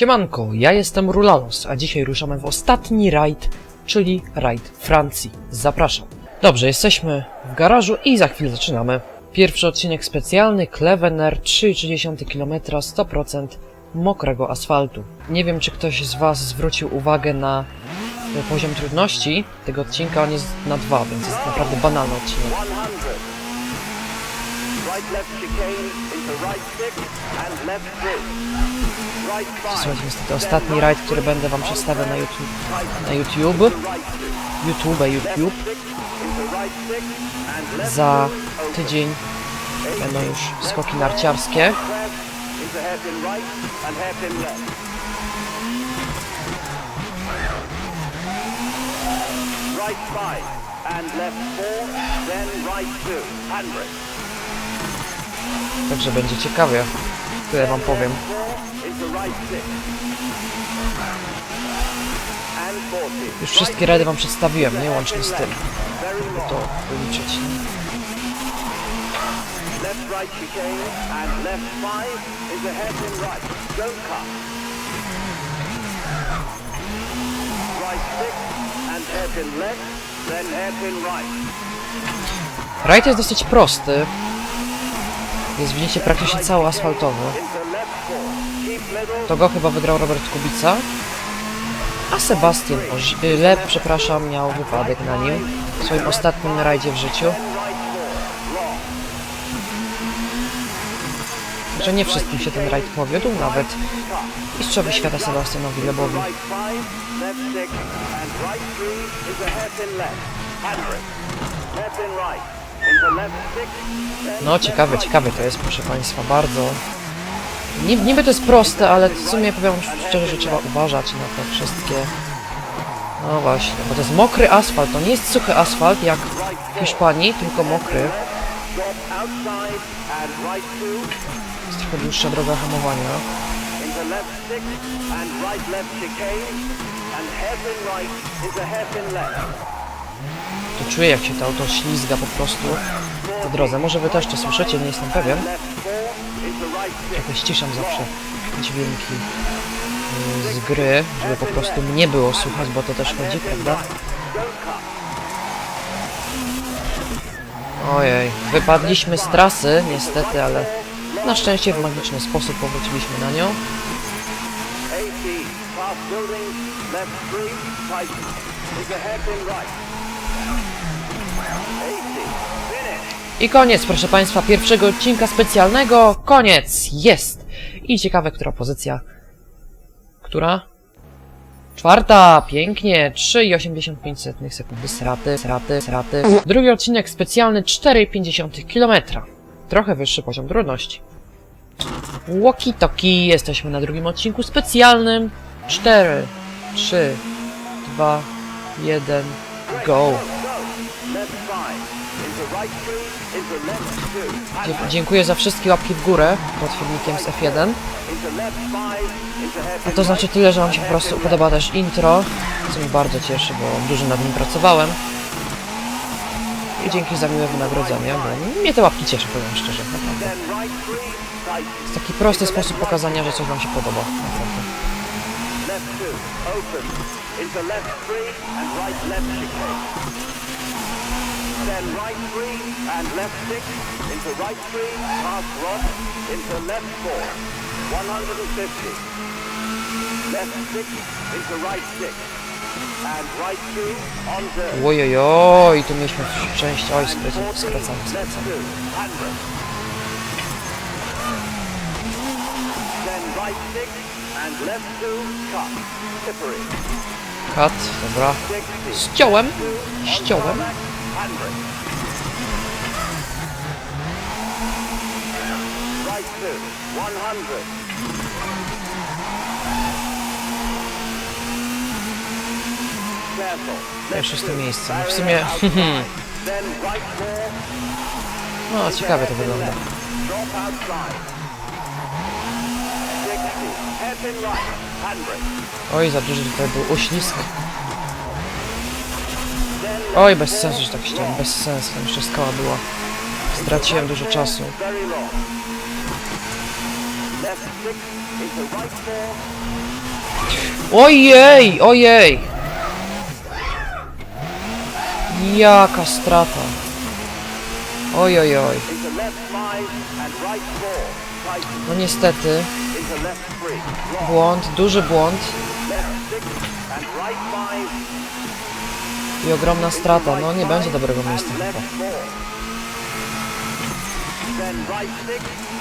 Siemanko, ja jestem Rulalos, a dzisiaj ruszamy w ostatni rajd, czyli rajd Francji. Zapraszam. Dobrze, jesteśmy w garażu i za chwilę zaczynamy. Pierwszy odcinek specjalny, Klevener, 3,3 km, 100% mokrego asfaltu. Nie wiem, czy ktoś z Was zwrócił uwagę na e, poziom trudności tego odcinka, on jest na 2, więc jest naprawdę banalny odcinek. 100. Right left chicane into right six and left. Słuchajcie, niestety ostatni rajd, który będę Wam przedstawiał na YouTube, na YouTube. YouTube, YouTube, za tydzień będą już skoki narciarskie. Także będzie ciekawie, tyle wam powiem. Four into right six. And 40. Już wszystkie rady wam przedstawiłem, nie łącznie z tym, to wyliczyć. Left right chicane and left five is a hairpin right. Don't cut. Right six and hairpin left, then hairpin right. Rajd jest dosyć prosty. Jest widzicie praktycznie cały asfaltowy. Into left four. Keep middle. To go chyba wygrał Robert Kubica. A Sebastian y, Lep, przepraszam, miał wypadek na nim. W swoim ostatnim rajdzie w życiu. Że nie wszystkim się ten rajd powiódł, nawet mistrzowi świata Sebastianowi Lebowi. No, ciekawe, ciekawe to jest, proszę Państwa, bardzo. Ni- Niby to jest proste, ale w sumie powiem szczerze, że trzeba uważać na te wszystkie. No właśnie, bo to jest mokry asfalt, to nie jest suchy asfalt jak w Hiszpanii, tylko mokry. Jest trochę dłuższa droga hamowania. Tu czuję, jak się to auto ślizga po prostu po drodze. Może Wy też to słyszycie, nie jestem pewien. Trochę ściszam zawsze dźwięki y, z gry, żeby po prostu mnie było słychać, bo to też chodzi, prawda? Ojej, wypadliśmy z trasy, niestety, ale na szczęście w magiczny sposób powróciliśmy na nią. I koniec, proszę Państwa, pierwszego odcinka specjalnego. Koniec! Jest! I ciekawe, która pozycja. Która? Czwarta! Pięknie! 3,85 sekundy sraty, sraty, sraty. Drugi odcinek specjalny 4,5 km. Trochę wyższy poziom trudności. Walkie-talkie. Jesteśmy na drugim odcinku specjalnym. 4, 3, 2, 1, go! Dziękuję za wszystkie łapki w górę pod filmikiem z F1. Into left five into A to znaczy tyle, że Wam się po prostu podoba też intro, co mnie bardzo cieszy, bo dużo nad nim pracowałem. I dzięki za miłe wynagrodzenie, bo mnie te łapki cieszy, powiem szczerze, naprawdę. Jest taki prosty sposób pokazania, że coś Wam się podoba, naprawdę. Left two open into left three and right left chicane. Then right three and left six into right three past rock into left four. 150. Left six into right six. And right two on zero. Ojojoj, tu mieliśmy część, oj, skracamy. Then right six and left two, cut. Tippery. Kat, dobra. 60. Ściąłem, ściąłem. Tarmac, handbrake. Right two, 100. Careful. Miejsce. No w Barrier sumie, outside. Then right four, no ciekawie to wygląda. Drop outside. 60. Hairpin right. Handbrake. Oj, za duży tutaj był uślizg. Oj, bez sensu, że tak chciałem, bez sensu, tam jeszcze skała była. Straciłem dużo czasu. Ojej, ojej! Jaka strata. Oj, oj, oj. No niestety, błąd, duży błąd Left six and right five. I ogromna strata. No nie będzie dobrego miejsca chyba.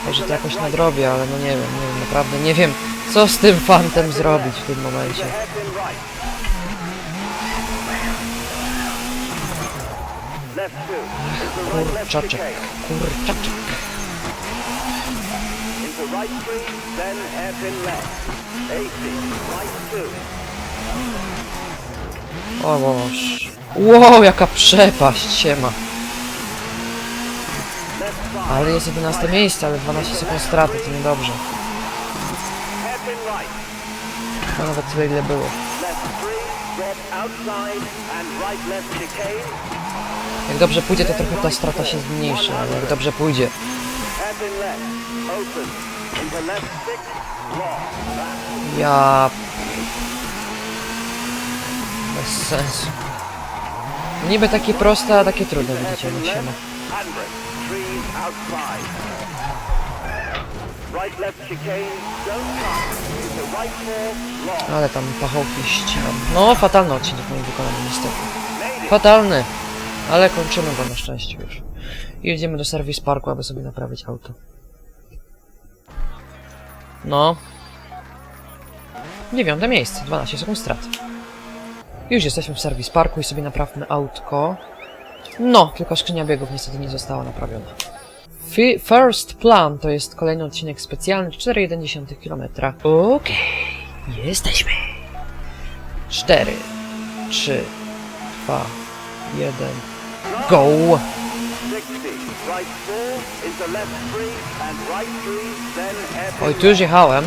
Może to jakoś nadrobię, ale no nie wiem, nie wiem, naprawdę nie wiem, co z tym fantem zrobić w tym momencie. Kurczaczek, kurczaczek. Right three. Then hairpin left. 80. Right two. O Boż. Wow, jaka przepaść się ma. Ale jest 11 miejsce, ale 12 sekund straty, to niedobrze. To nawet tyle ile było. Jak dobrze pójdzie, to trochę ta strata się zmniejszy, ale jak dobrze pójdzie. Hairpin left. Open. Into left six. Long. Back. Ja... Bez sensu. Niby takie proste, a takie trudne, widzicie, jak. Ale tam pachołki ścinam. No, fatalny odcinek moim wykonaniu niestety. Fatalny! Ale kończymy go na szczęście już. I jedziemy do serwis parku, aby sobie naprawić auto. No. Dziewiąte miejsce, 12 sekund strat. Już jesteśmy w serwis parku i sobie naprawmy autko. No, tylko skrzynia biegów niestety nie została naprawiona. Fi- First Plan to jest kolejny odcinek specjalny, 4,1 km. Okej, jesteśmy. 4, 3, 2, 1, go! 60. Right four. Into left three. And right three. Then hairpin Oj, tu już jechałem.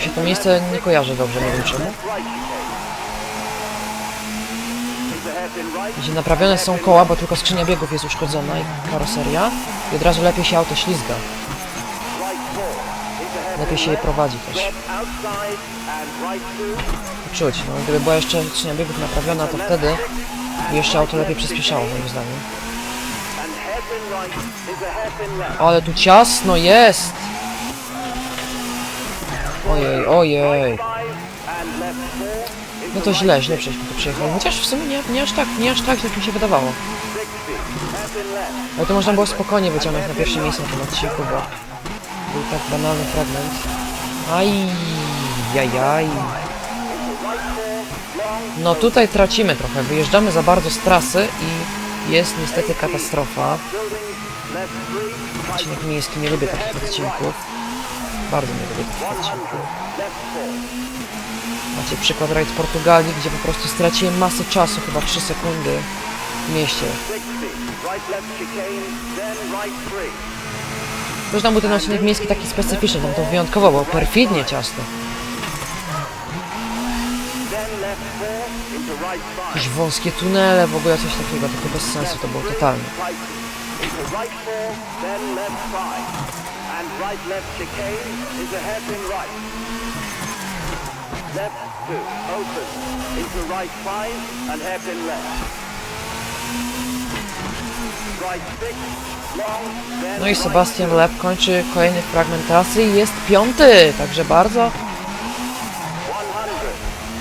Się to miejsce nie kojarzę dobrze, nie wiem czemu. Left right chicane. Into hairpin right. Gdzie naprawione są koła, bo tylko skrzynia biegów jest uszkodzona i karoseria. I od razu lepiej się auto ślizga. Lepiej się je prowadzi też. Czuć, no gdyby była jeszcze skrzynia biegów naprawiona, to wtedy jeszcze auto lepiej przyspieszało moim zdaniem. Ale tu ciasno jest! Ojej, ojej. No to źle, źle przejśmy tu przejechali. Chociaż w sumie nie, nie aż tak, nie aż tak, jak mi się wydawało. 60. Hairpin left. Ale to można było spokojnie wyciągnąć na pierwsze miejsce na tym odcinku, bo był tak banalny fragment. Aj, jajaj. No tutaj tracimy trochę, wyjeżdżamy za bardzo z trasy i jest niestety katastrofa. Odcinek miejski, nie lubię takich odcinków. Bardzo nie lubię takich 100. odcinków. Macie przykład rajd Portugalii, gdzie po prostu straciłem masę czasu, chyba 3 sekundy w mieście. 60. Right left chicane. Then right three. Zresztą był ten odcinek miejski taki specyficzny, tam to wyjątkowo było perfidnie five. Jakieś wąskie tunele, w ogóle coś takiego, takie bez sensu to było totalnie. Right Left two. Open. Into right five. And hairpin left. No i Sebastian. Leb kończy kolejny fragment trasy i jest piąty, także bardzo 100.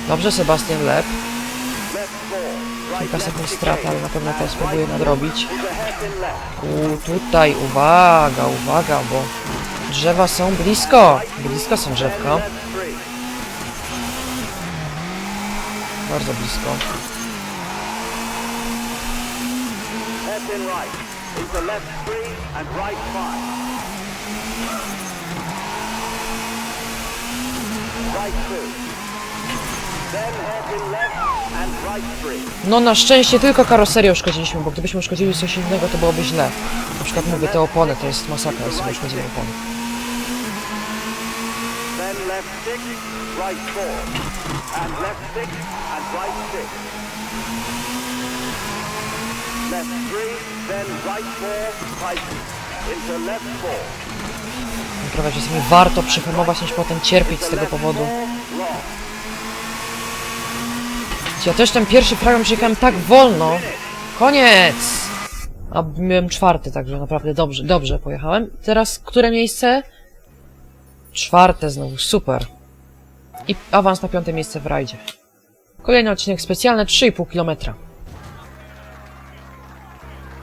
dobrze Sebastian. Right Kilka sekund straty, ale na pewno teraz spróbuję nadrobić. U, tutaj, uwaga, uwaga, bo drzewa są blisko. Blisko są drzewka, Left three. Bardzo blisko. No na szczęście tylko karoserię uszkodziliśmy, bo gdybyśmy uszkodzili coś innego, to byłoby źle. Na przykład mówię, te opony, to jest masakra, sobie uszkodzimy opony. Left six, right four. And left six and right six. Left three, then right four, tighten. Into left four. Naprawdę czasami warto przyhamować niż potem cierpieć z tego powodu. Ja też ten pierwszy fragment przejechałem tak wolno. Koniec! A miałem czwarty, także naprawdę dobrze, dobrze pojechałem. Teraz które miejsce? Czwarte znowu, super. I awans na piąte miejsce w rajdzie. Kolejny odcinek specjalny, 3,5 km.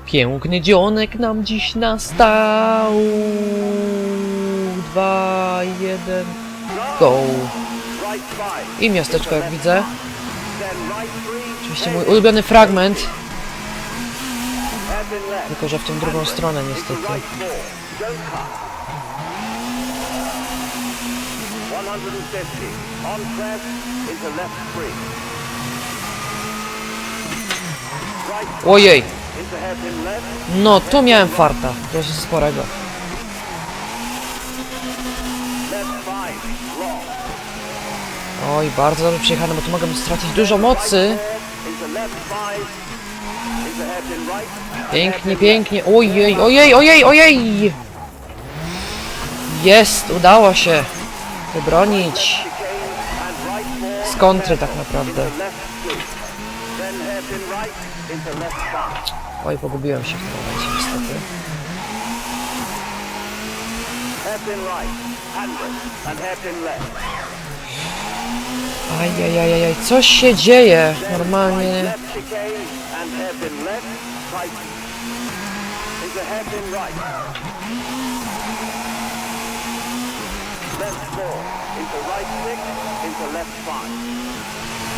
Piękny dzionek nam dziś nastał. Dwa, jeden, go. Right five. I miasteczko, jak widzę. Oczywiście mój ulubiony fragment, tylko że w tą drugą stronę niestety. Right four. Don't cut. 150. On into left. Right Ojej, into hairpin left. no tu miałem farta, dość sporego. Left. Oj, bardzo dobrze przyjechane, bo tu mogę stracić dużo mocy. Into left five. Into hairpin right. Pięknie, pięknie. Ojej, ojej, ojej, ojej! Jest, udało się wybronić z kontry tak naprawdę. Oj, pogubiłem się w tym momencie niestety. Ajajajajaj, coś się dzieje normalnie. Into hairpin right. Left four. Into right six. Into left five.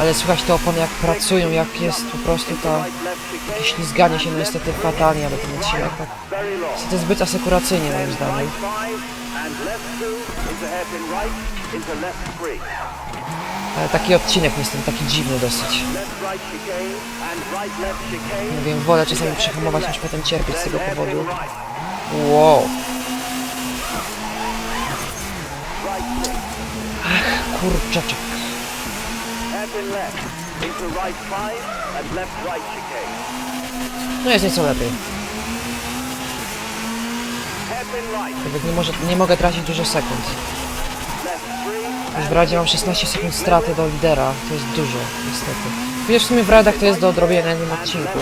Ale słychać te opony jak pracują, jak jest po prostu ta chicane. ślizganie się, no niestety fatalnie, ale ten odcinek tak niestety zbyt asekuracyjnie moim zdaniem. Ale taki odcinek niestety taki dziwny dosyć. Nie wiem, wolę czasami przyhamować niż potem cierpieć z tego powodu. Wow, Right six. kurczaczek. Hairpin left. Into right five and left right chicane. No jest nieco lepiej. Nawet nie, może, nie mogę tracić dużo sekund. Już w radzie mam 16 sekund straty do lidera. To jest dużo, niestety. Chociaż w sumie w radach to jest do odrobienia na jednym odcinku.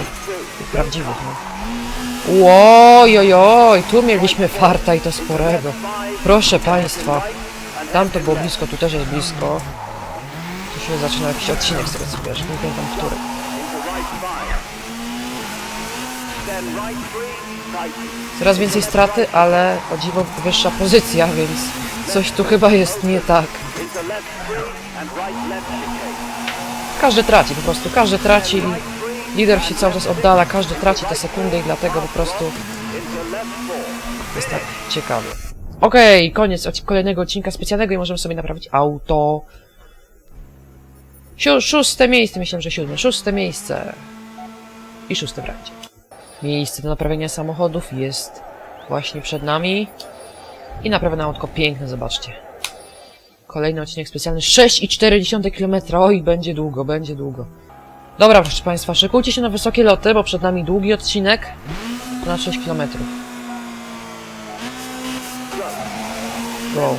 Tych prawdziwych, no. Oj, oj, oj, tu mieliśmy farta i to sporego. Proszę Państwa. Tam to było blisko, tu też jest blisko. Tu się zaczyna jakiś odcinek z tego co wiesz, nie pamiętam który. Coraz więcej straty, ale o dziwo wyższa pozycja, więc coś tu chyba jest nie tak. Każdy traci, po prostu każdy traci. Lider się cały czas oddala, każdy traci te sekundy i dlatego po prostu jest tak ciekawy. Okej, koniec kolejnego odcinka specjalnego i możemy sobie naprawić auto. Siu szóste miejsce, myślę, że siódme. Szóste miejsce. I szóste randzie. Miejsce do naprawienia samochodów jest właśnie przed nami. I naprawdę autko piękne, zobaczcie. Kolejny odcinek specjalny. 6,4 km. Oj, będzie długo, będzie długo. Dobra, proszę Państwa, szykujcie się na wysokie loty, bo przed nami długi odcinek na 6 km. Go.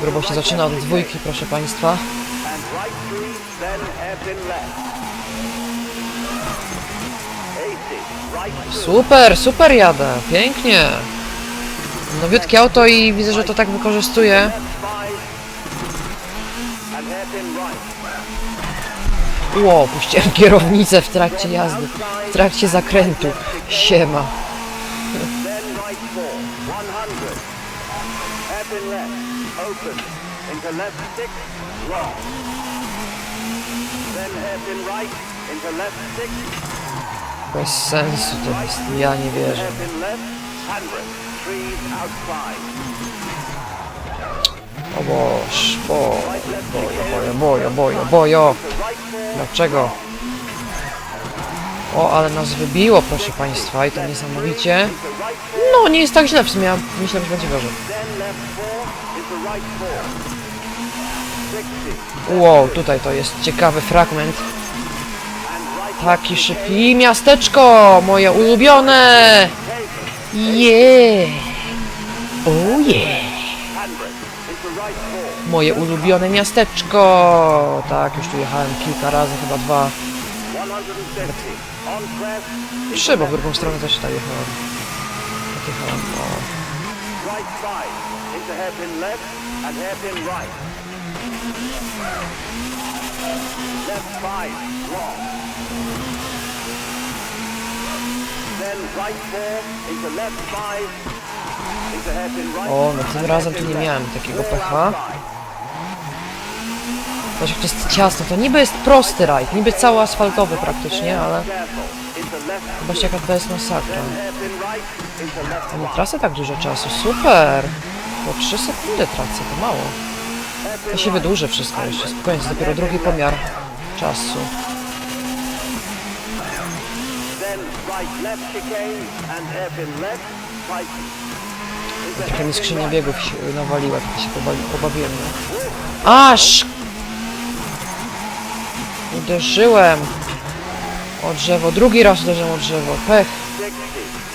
Grubo się zaczyna od dwójki, proszę Państwa. And right three. Then hairpin left. 80. Right two. Super, super jadę, pięknie. Nowiutkie auto i widzę, że to tak wykorzystuje. Ło, puściłem kierownicę w trakcie jazdy, w trakcie zakrętu. Siema. Then right four. 100. Hairpin left. Open. Into left six. Long. Then hairpin right. Into left six. Bez sensu to jest, ja nie wierzę. O boż, bo, bojo, bojo, bojo, bojo. Dlaczego? O, ale nas wybiło, proszę Państwa, i to niesamowicie. No, nie jest tak źle w sumie, ja myślałem, że będzie gorzej. Then left four. Into right four. 60. Wow, tutaj to jest ciekawy fragment. Taki szybki. Miasteczko! Moje ulubione! Yeah! Oh yeah! Moje ulubione miasteczko! Tak, już tu jechałem kilka razy, chyba dwa. 150. On crest. into Trzy, bo w drugą stronę też tutaj jechałem. Tak jechałem, o. right five. Into hairpin left and hairpin right. Left five. Wrong. Then right four into left five. Into hairpin right. O, no tym razem tu nie miałem takiego pecha. Zobacz, jak to jest ciasno. To niby jest prosty rajd, niby cały asfaltowy praktycznie, ale zobaczcie jaka to jest masakra. hairpin right. Into left A nie tracę tak dużo czasu, super! Po 3 sekundy tracę, to mało. To się wydłuży wszystko jeszcze, spokojnie, jest dopiero drugi pomiar czasu. Trochę mi skrzynia biegów się nawaliła, tak się pobawi, pobawiłem. Aż! Uderzyłem o drzewo, drugi raz uderzyłem o drzewo, pech. 60.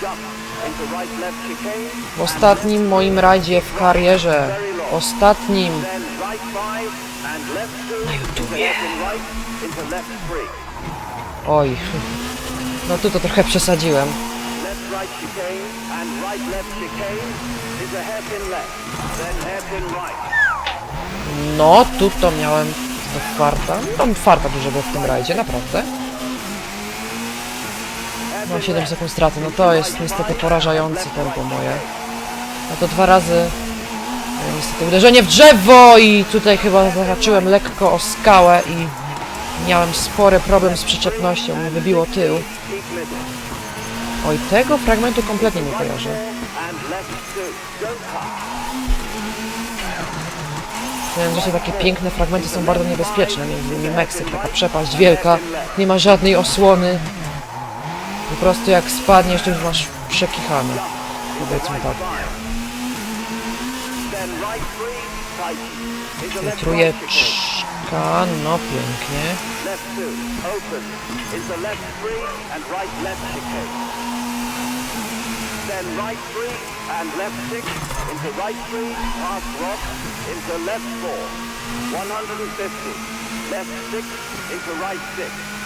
Jump. Into right left chicane. W ostatnim moim rajdzie w karierze, ostatnim. Into YouTubie. oj, no tu to trochę przesadziłem. No, tu to miałem do farta. Mam farta dużego w tym rajdzie, naprawdę. Mam 7 sekund straty, no to jest niestety porażające tempo moje. No to dwa razy e, niestety uderzenie w drzewo i tutaj chyba zahaczyłem lekko o skałę i miałem spory problem z przyczepnością, mi wybiło tył. Oj, tego fragmentu kompletnie nie kojarzę. Miałem że takie piękne fragmenty są bardzo niebezpieczne, między innymi Meksyk, taka przepaść wielka, nie ma żadnej osłony. Po prostu jak spadniesz, to już masz przekichane. Powiedzmy tak. Chicane. Trójeczka, no pięknie. Then right three and left six. Into right three. Past rock. Into left four. 150. Left six. Into right six.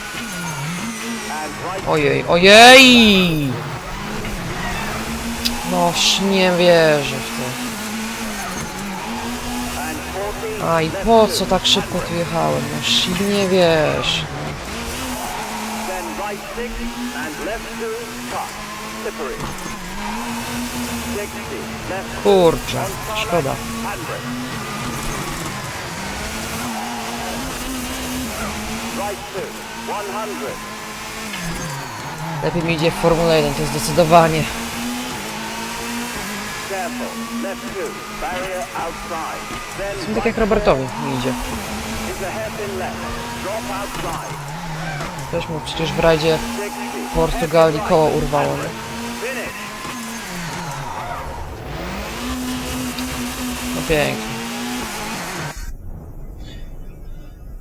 Ojej, ojej! Noż nie wierzę w to. and 40. A i po co tak szybko tu jechałem? Noż nie wiesz. Then right six and left two. Cut. Slippery. 60. Left Kurczę, szkoda. Right two. 100. Lepiej mi idzie w Formule 1, to zdecydowanie. Then Tak jak Robertowi mi idzie. Też mu przecież w rajdzie 60. Portugalii koło urwało. nie? No pięknie.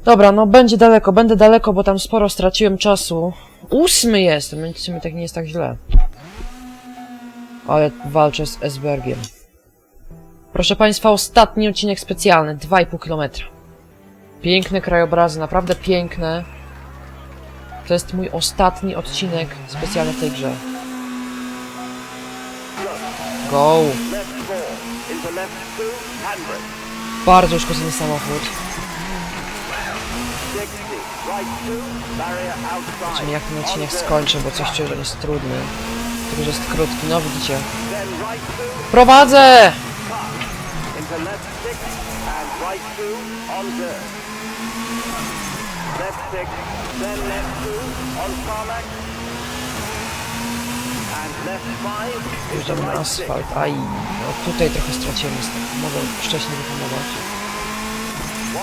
Dobra, no będzie daleko, będę daleko, bo tam sporo straciłem czasu. Ósmy jestem, więc w tak nie jest tak źle. Ale walczę z Esbergiem. Proszę Państwa, ostatni odcinek specjalny, 2,5 km. Piękne krajobrazy, naprawdę piękne. To jest mój ostatni odcinek specjalny w tej grze. Go! Bardzo uszkodzony samochód. Zobaczymy jak ten odcinek skończę, bo coś on jest trudny. Tylko, że jest krótki. No widzicie. Prowadzę! Wjeżdżam na asfalt. Aj, no tutaj trochę straciłem. niestety. Mogę wcześniej wyhamować.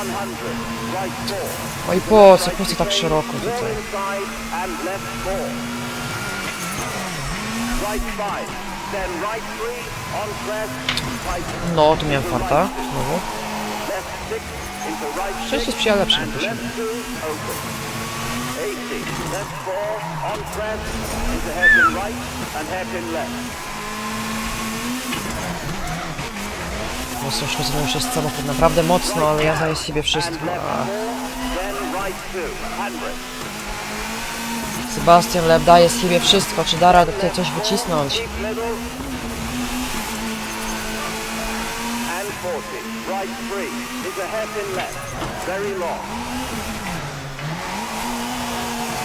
100, right four. Oj, po co? Po co tak szeroko tutaj? No, tu miałem farta. Znowu. Szczęście sprzyja lepszym określeniu. left two open. 80. Left four on crest into hairpin right and hairpin left. Mocno już jest samochód, naprawdę mocno, ale ja zdaję z siebie wszystko. A. Sebastian Leb daje z siebie wszystko, czy da radę tutaj coś wycisnąć? Keep middle. And 40. Right three. Is a hairpin left. Very long.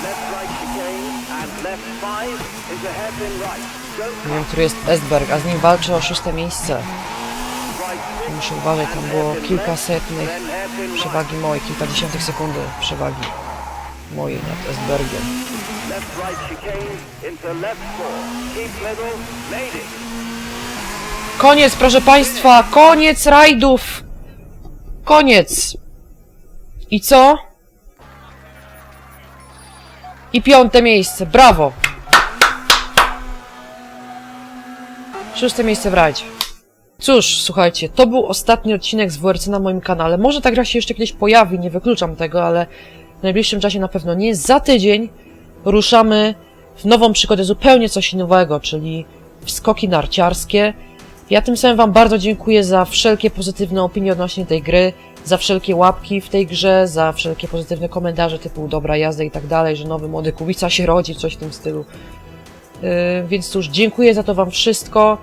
Left right chicane. And left five is a hairpin right. Don't Nie wiem, który jest Estberg, a z nim walczy o szóste miejsce. Muszę uważać, tam było hairpin right. przewagi mojej, kilkadziesiątych sekundy przewagi mojej nad it. Koniec, proszę Państwa! Koniec rajdów! Koniec! I co? I piąte miejsce, brawo! Szóste miejsce w rajdzie. Cóż, słuchajcie, to był ostatni odcinek z WRC na moim kanale. Może ta gra się jeszcze kiedyś pojawi, nie wykluczam tego, ale w najbliższym czasie na pewno nie. Za tydzień ruszamy w nową przygodę, zupełnie coś nowego, czyli w skoki narciarskie. Ja tym samym Wam bardzo dziękuję za wszelkie pozytywne opinie odnośnie tej gry, za wszelkie łapki w tej grze, za wszelkie pozytywne komentarze typu dobra jazda i tak dalej, że nowy młody Kubica się rodzi, coś w tym stylu. Yy, więc cóż, dziękuję za to Wam wszystko.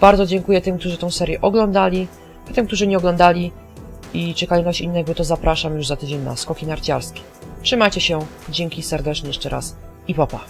Bardzo dziękuję tym, którzy tą serię oglądali, a tym, którzy nie oglądali i czekali na coś innego, to zapraszam już za tydzień na skoki narciarskie. Trzymajcie się, dzięki serdecznie jeszcze raz i papa.